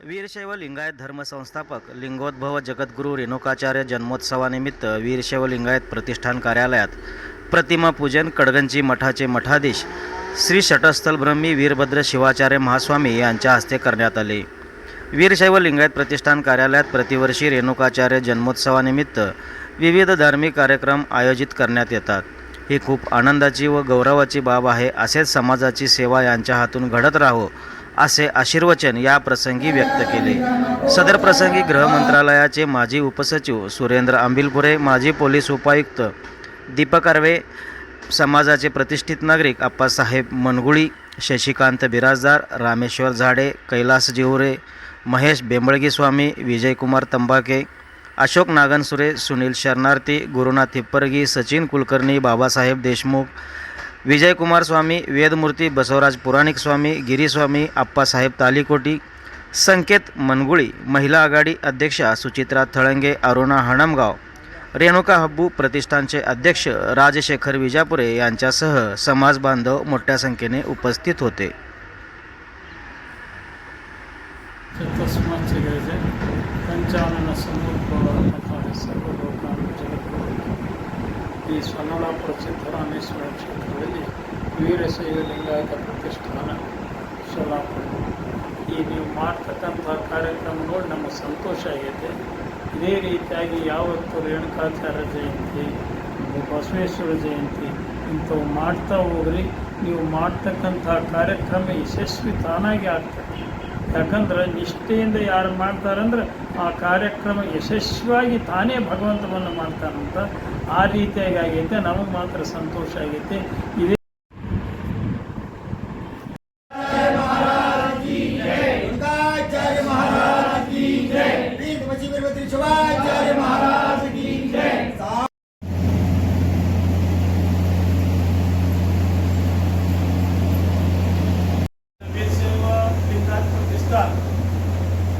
वीरशैव लिंगायत धर्मसंस्थापक लिंगोद्भव जगद्गुरू रेणुकाचार्य जन्मोत्सवानिमित्त वीरशैव लिंगायत प्रतिष्ठान कार्यालयात प्रतिमा पूजन कडगंजी मठाचे मठाधीश श्री षटस्थल ब्रह्मी वीरभद्र शिवाचार्य महास्वामी यांच्या हस्ते करण्यात आले. वीरशैव लिंगायत प्रतिष्ठान कार्यालयात प्रतिवर्षी रेणुकाचार्य जन्मोत्सवानिमित्त विविध धार्मिक कार्यक्रम आयोजित करण्यात येतात. ही खूप आनंदाची व गौरवाची बाब आहे असेच समाजाची सेवा यांच्या हातून घडत राहो असे आशीर्वचन या प्रसंगी व्यक्त केले. सदर प्रसंगी गृह मंत्रालयाचे माजी उपसचिव सुरेंद्र आंबिलपुरे माजी पोलीस उपायुक्त दीपक अर्वे समाजाचे प्रतिष्ठित नागरिक आप्पासाहेब मनगुळी शशिकांत बिराजदार रामेश्वर झाडे कैलास जिवरे महेश बेंबळगी स्वामी विजयकुमार तंबाके अशोक नागनसुरे सुनील शरणार्थी गुरुनाथ हिप्परगी सचिन कुलकर्णी बाबासाहेब देशमुख विजयकुमार स्वामी वेदमूर्ती बसवराज पुराणिक स्वामी गिरीस्वामी आप्पासाहेब तालिकोटी संकेत मनगुळी महिला आघाडी अध्यक्षा सुचित्रा थळंगे अरुणा हणमगाव रेणुका हब्बू प्रतिष्ठानचे अध्यक्ष राजशेखर विजापुरे यांच्यासह समाज बांधव मोठ्या संख्येने उपस्थित होते. ಈ ಪ್ರಸಿದ್ಧ ಸಿದ್ದರಾಮೇಶ್ವರ ಕ್ಷೇತ್ರದಲ್ಲಿ ವೀರಶೈವ ಲಿಂಗಾಯತ ಪ್ರತಿಷ್ಠಾನ ಸೋಲಾಪುರ ಈ ನೀವು ಮಾಡ್ತಕ್ಕಂಥ ಕಾರ್ಯಕ್ರಮ ನೋಡಿ ನಮಗೆ ಸಂತೋಷ ಆಗೈತೆ. ಇದೇ ರೀತಿಯಾಗಿ ಯಾವತ್ತು ರೇಣುಕಾಚಾರ್ಯ ಜಯಂತಿ, ಬಸವೇಶ್ವರ ಜಯಂತಿ ಇಂಥವು ಮಾಡ್ತಾ ಹೋಗ್ರಿ. ನೀವು ಮಾಡ್ತಕ್ಕಂಥ ಕಾರ್ಯಕ್ರಮ ಯಶಸ್ವಿ ತಾನಾಗಿ ಆಗ್ತದೆ. ಯಾಕಂದ್ರೆ ನಿಷ್ಠೆಯಿಂದ ಯಾರು ಮಾಡ್ತಾರಂದ್ರೆ ಆ ಕಾರ್ಯಕ್ರಮ ಯಶಸ್ವಿಯಾಗಿ ತಾನೇ ಭಗವಂತವನ್ನು ಮಾಡ್ತಾನಂತ ಆ ರೀತಿಯಾಗಿ ಆಗೈತೆ, ನಮಗೆ ಮಾತ್ರ ಸಂತೋಷ ಆಗೈತೆ. ಇದೇ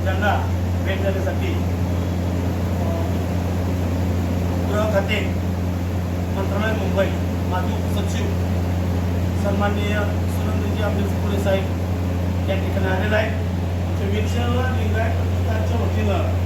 ज्यांना भेट देण्यासाठी. गृह खाते मंत्रालय मुंबई माजी उपसचिव सन्माननीय सुरेंद्रजी अमरीशपुरे साहेब या ठिकाणी आलेला आहे आमच्या लिंगायत प्रतिष्ठानच्या वतीनं